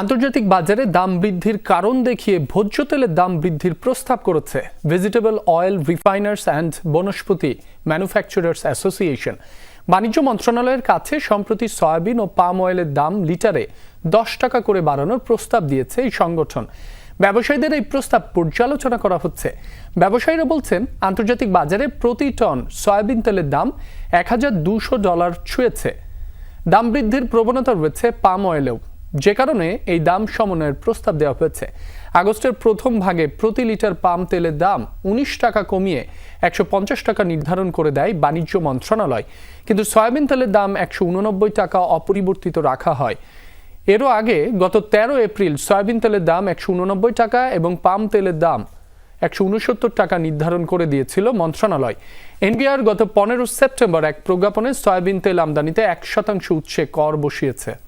আন্তর্জাতিক বাজারে দাম বৃদ্ধির কারণ দেখিয়ে ভোজ্য তেলের দাম বৃদ্ধির প্রস্তাব করেছে vegetable oil refiners and vanaspati manufacturers association. বাণিজ্য মন্ত্রণালয়ের কাছে সম্প্রতি সয়াবিন ও পাম অয়েলের দাম লিটারে দশ টাকা করে বাড়ানোর প্রস্তাব দিয়েছে এই সংগঠন। ব্যবসায়ীদের এই প্রস্তাব পর্যালোচনা করা হচ্ছে। ব্যবসায়ীরা বলছেন, আন্তর্জাতিক বাজারে প্রতি টন সয়াবিন তেলের দাম এক হাজার দুশো ডলার ছুঁয়েছে। দাম বৃদ্ধির প্রবণতা রয়েছে পাম অয়েলেও। যে কারণে এই দাম সমন্বয়ের প্রস্তাব দেওয়া হয়েছে। আগস্টের প্রথম ভাগে প্রতি লিটার পাম তেলের দাম উনিশ টাকা কমিয়ে একশো পঞ্চাশ টাকা নির্ধারণ করে দেয় বাণিজ্য মন্ত্রণালয়। কিন্তু সয়াবিন তেলের দাম একশো উননব্বই টাকা অপরিবর্তিত রাখা হয়। এরও আগে গত তেরো এপ্রিল সয়াবিন তেলের দাম একশো উননব্বই টাকা এবং পাম তেলের দাম একশো উনসত্তর টাকা নির্ধারণ করে দিয়েছিল মন্ত্রণালয়। এনবিআর গত পনেরো সেপ্টেম্বর এক প্রজ্ঞাপনে সয়াবিন তেল আমদানিতে এক শতাংশ উৎসে কর বসিয়েছে।